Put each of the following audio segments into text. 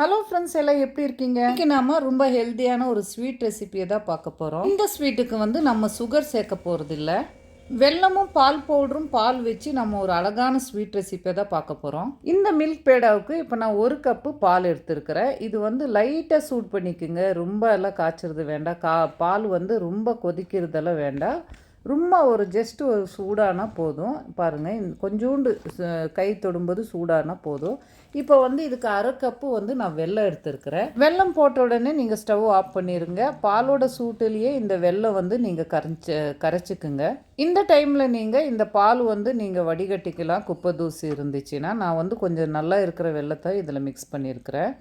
Hello friends எல்லாம் எப்படி இருக்கீங்க? இன்றைக்கி நாம் ரொம்ப ஹெல்த்தியான ஒரு ஸ்வீட் ரெசிபியை தான் பார்க்க போகிறோம் இந்த ஸ்வீட்டுக்கு வந்து நம்ம சுகர் சேர்க்க போகிறதில்ல வெல்லமும் பால் பவுடரும் பால் வச்சு நம்ம ஒரு அழகான ஸ்வீட் ரெசிப்பியை தான் பார்க்க போகிறோம் இந்த மில்க் பேடாவுக்கு இப்போ நான் ஒரு கப்பு பால் எடுத்துருக்கிறேன். இது வந்து லைட்டாக சூட் பண்ணிக்கோங்க. ரொம்ப எல்லாம் காய்ச்சறது வேண்டாம். கா பால் வந்து ரொம்ப கொதிக்கிறதெல்லாம் வேண்டாம். ரொம்ப ஒரு ஜஸ்ட் ஒரு சூடானா போதும். பாருங்கள் கொஞ்சோண்டு கை தொடும்போது சூடானால் போதும். இப்போ வந்து இதுக்கு அரை கப்பு வந்து நான் வெள்ளம் எடுத்துருக்கிறேன். வெல்லம் போட்ட உடனே நீங்கள் ஸ்டவ் ஆஃப் பண்ணிடுங்க பாலோட சூட்டுலேயே இந்த வெல்லம் வந்து நீங்கள் கரைச்ச கரைச்சிக்குங்க. இந்த டைமில் நீங்கள் இந்த பால் வந்து நீங்கள் வடிகட்டிக்கலாம். குப்பை தூசி இருந்துச்சுன்னா நான் வந்து கொஞ்சம் நல்லா இருக்கிற வெள்ளத்தை இதில் மிக்ஸ் பண்ணியிருக்கிறேன்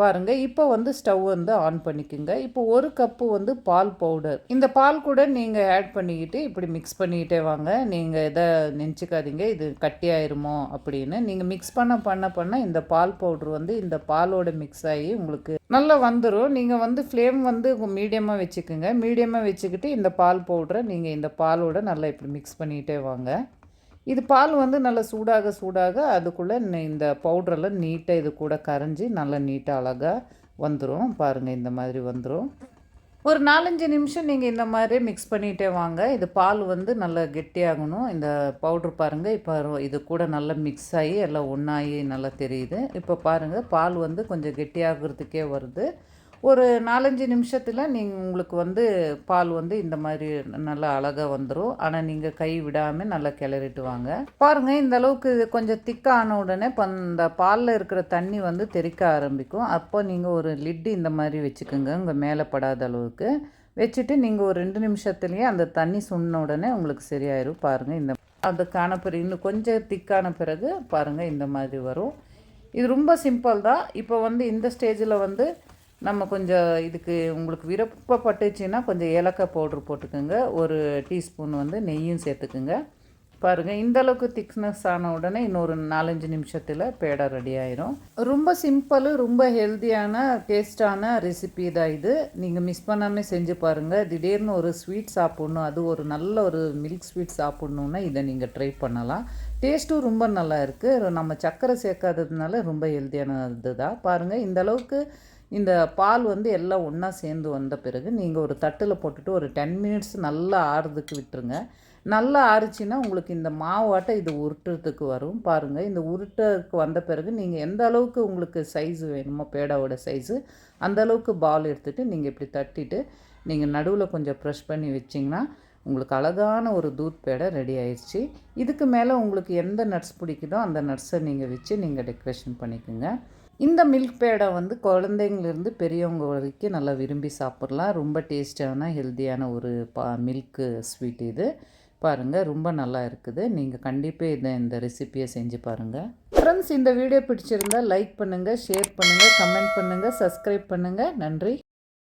பாருங்கள் இப்போ வந்து ஸ்டவ் வந்து ஆன் பண்ணிக்கோங்க. இப்போ ஒரு கப்பு வந்து பால் பவுடர் இந்த பால் கூட நீங்கள் ஆட் பண்ணிக்கிட்டு இப்படி மிக்ஸ் பண்ணிக்கிட்டே வாங்க. நீங்கள் எதை நினச்சிக்காதீங்க இது கட்டியாயிருமோ அப்படின்னு. நீங்கள் மிக்ஸ் பண்ண பண்ண பண்ண இந்த பால் பவுடர் வந்து இந்த பாலோட மிக்ஸ் ஆகி உங்களுக்கு நல்லா வந்துடும் நீங்கள் வந்து ஃப்ளேம் வந்து மீடியமாக வச்சுக்கோங்க. மீடியமாக வச்சுக்கிட்டு இந்த பால் பவுடரை நீங்கள் இந்த பாலோட நல்லா இப்படி மிக்ஸ் பண்ணிக்கிட்டே வாங்க. இது பால் வந்து நல்லா சூடாக சூடாக அதுக்குள்ளே இந்த பவுடரெல்லாம் நீட்டாக இது கூட கரைஞ்சி நல்லா நீட்டாக அழகாக வந்துடும் பாருங்கள் இந்த மாதிரி வந்துடும் ஒரு நாலஞ்சு நிமிஷம் நீங்கள் இந்த மாதிரி மிக்ஸ் பண்ணிகிட்டே வாங்க. இது பால் வந்து நல்லா கெட்டியாகணும். இந்த பவுட்ரு பாருங்கள் இப்போ இது கூட நல்லா மிக்ஸ் ஆகி எல்லாம் ஒன்றாகி நல்லா தெரியுது. இப்போ பாருங்கள் பால் வந்து கொஞ்சம் கெட்டியாகிறதுக்கே வருது. ஒரு நாலஞ்சு நிமிஷத்தில் நீங்கள் உங்களுக்கு வந்து பால் வந்து இந்த மாதிரி நல்லா அழகாக வந்துடும் ஆனால் நீங்கள் கை விடாமல் நல்லா கிளறிட்டு வாங்க. பாருங்கள் இந்த அளவுக்கு இது கொஞ்சம் திக்கான உடனே அந்த பாலில் இருக்கிற தண்ணி வந்து தெறிக்க ஆரம்பிக்கும். அப்போ நீங்கள் ஒரு லிட்டு இந்த மாதிரி வச்சுக்கோங்க. உங்கள் மேலே படாத அளவுக்கு. வச்சுட்டு நீங்கள் ஒரு ரெண்டு நிமிஷத்துலேயே அந்த தண்ணி சுண்ண உடனே உங்களுக்கு சரியாயிரும். பாருங்கள் இந்த அதுக்கான பிறகு இன்னும் கொஞ்சம் திக்கான பிறகு பாருங்கள் இந்த மாதிரி வரும். இது ரொம்ப சிம்பிள் தான். இப்போ வந்து இந்த ஸ்டேஜில் வந்து நம்ம கொஞ்சம் இதுக்கு உங்களுக்கு விருப்பப்பட்டுச்சுன்னா கொஞ்சம் ஏலக்காய் பவுட்ரு போட்டுக்கோங்க. ஒரு டீஸ்பூன் வந்து நெய்யும் சேர்த்துக்குங்க. பாருங்கள் இந்த அளவுக்கு திக்னஸ் ஆன உடனே இன்னொரு நாலஞ்சு நிமிஷத்தில் பேடா ரெடி ஆயிரும். ரொம்ப சிம்பிள் ரொம்ப ஹெல்த்தியான டேஸ்டான ரெசிபி தான் இது. நீங்கள் மிஸ் பண்ணாமல் செஞ்சு பாருங்கள் திடீர்னு ஒரு ஸ்வீட் சாப்பிட்ணும் அது ஒரு நல்ல ஒரு மில்க் ஸ்வீட் சாப்பிட்ணுன்னா இதை நீங்கள் ட்ரை பண்ணலாம். டேஸ்ட்டும் ரொம்ப நல்லா இருக்குது நம்ம சர்க்கரை சேர்க்காததுனால ரொம்ப ஹெல்த்தியானது தான். பாருங்கள் இந்தளவுக்கு இந்த பால் வந்து எல்லாம் ஒன்றா சேர்ந்து வந்த பிறகு நீங்கள் ஒரு தட்டில் போட்டுட்டு ஒரு டென் மினிட்ஸ் நல்லா ஆறுறதுக்கு விட்டுருங்க. நல்லா ஆறுச்சின்னா உங்களுக்கு இந்த மாவாட்டை இது உருட்டுறதுக்கு வரும். பாருங்கள் இந்த உருட்டுறதுக்கு வந்த பிறகு நீங்கள் எந்த அளவுக்கு உங்களுக்கு சைஸ் வேணுமோ பேடாவோட சைஸு அந்த அளவுக்கு பால் எடுத்துகிட்டு நீங்கள் இப்படி தட்டிட்டு நீங்கள் நடுவில் கொஞ்சம் ப்ரெஷ் பண்ணி வச்சிங்கன்னா உங்களுக்கு அழகான ஒரு தூத் பேடை ரெடி ஆயிடுச்சு இதுக்கு மேலே உங்களுக்கு எந்த நட்ஸ் பிடிக்குதோ அந்த நட்ஸை நீங்கள் வச்சு நீங்கள் டெக்கரேஷன் பண்ணிக்கோங்க. இந்த மில்க் பேடை வந்து குழந்தைங்கலேருந்து பெரியவங்க வரைக்கும் நல்லா விரும்பி சாப்பிட்லாம். ரொம்ப டேஸ்டான ஹெல்த்தியான ஒரு பா மில்க்கு ஸ்வீட் இது. பாருங்கள் ரொம்ப நல்லா இருக்குது. நீங்கள் கண்டிப்பாக இதை இந்த ரெசிப்பியை செஞ்சு பாருங்கள் ஃப்ரெண்ட்ஸ் இந்த வீடியோ பிடிச்சிருந்தா லைக் பண்ணுங்கள் ஷேர் பண்ணுங்கள் கமெண்ட் பண்ணுங்கள் சப்ஸ்கிரைப் பண்ணுங்கள் நன்றி.